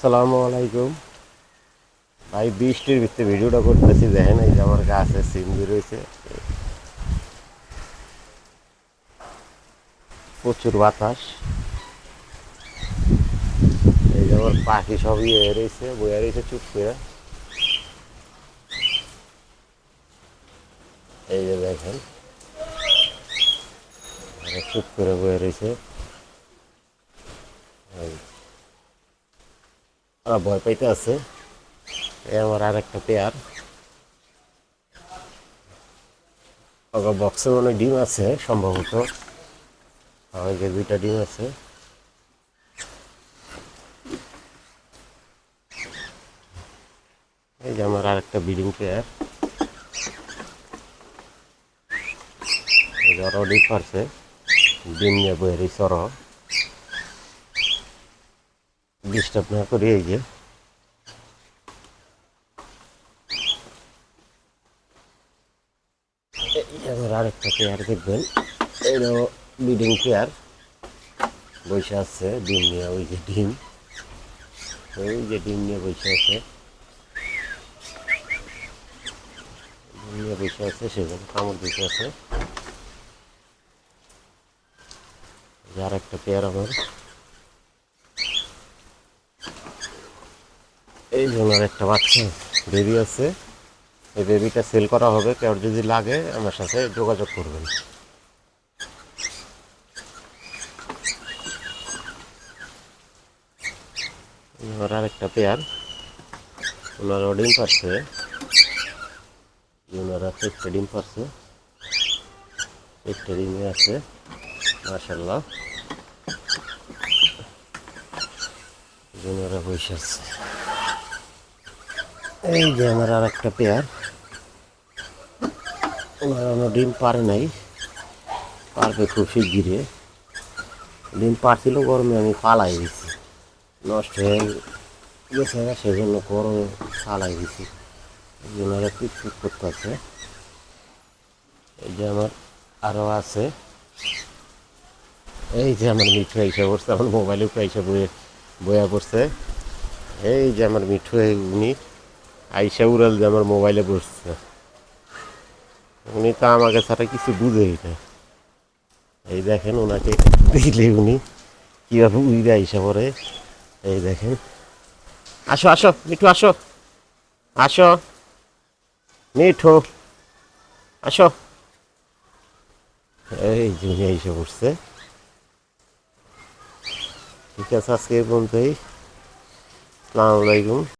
সালামু আলাইকুম। ভাই, বৃষ্টির ভিতরে ভিডিওটা করতেছি, দেখেন এই যে আমার গাছে সিম রয়েছে। প্রচুর বাতাস। এই যে আমার পাখি সব ইয়ে রয়েছে, বয়ে রয়েছে চুপ করে। এই যে দেখেন চুপ করে বয়ে রয়েছে। ওরা ভয় পাইতে আছে। আমার আর একটা পেয়ার বক্সে মনে ডিম আছে, সম্ভবত। ওই যে দুইটা ডিম আছে। এই যে আমার আর একটা ব্রিডিং পেয়ার এই যে ডিম পারছে। ডিম নিয়ে বয়ে রয়েছে ডিস্টার্ব না করি এই যে। আরেকটা পেয়ার দেখবেন। এইটাও ব্রিডিং পেয়ার বসে আছে, ডিম নিয়ে, ওই যে ডিম। ওই যে ডিম নিয়ে বসে আছে। ডিম নিয়ে বসে আছে সেখানে কামড় দিতে আছে। যে আরেকটা পেয়ার আমার। এই জন্য একটা বাচ্চা বেবি আছে। এই বেবিটা সেল করা হবে, কেউ যদি লাগে আমার সাথে যোগাযোগ করবেন। ওনার আরেকটা পেয়ার ওনারা ডিম পারছে। ওনারা একটা ডিম পারছে। একটা ডিমে আছে মার্শাল্লাহ ওনারা বসে আছে। এই যে আমার আর একটা পেয়ার ওনারা কোনো ডিম পারে নাই। পারবে খুব শিগগিরে ডিম পারছিল, গরমে আমি পালাই দিছি। নষ্ট হয়ে গেছে, সেজন্য গরমে পালাই দিছি। ওনারা পিটপিট করতেছে এই যে আমার আরও আছে। এই যে আমার মিঠু এসে পড়ছে, আমার মোবাইলে এসে বয়ে, বয়া পড়ছে। এই যে আমার মিঠু উনি আইসা উড়াল যে আমার মোবাইলে বসছে। উনি তো আমাকে ছাড়া কিছু বুঝেই না। এই দেখেন ওনাকে দেখলে উনি কীভাবে উইরে আইসা পড়ে। এই দেখেন। আসো আসো, মিঠু, আসো। আসো। মিঠু, আসো। এই যে উনি আইসা পড়ছে। ঠিক আছে, আজকে বলতেই আসসালামু আলাইকুম।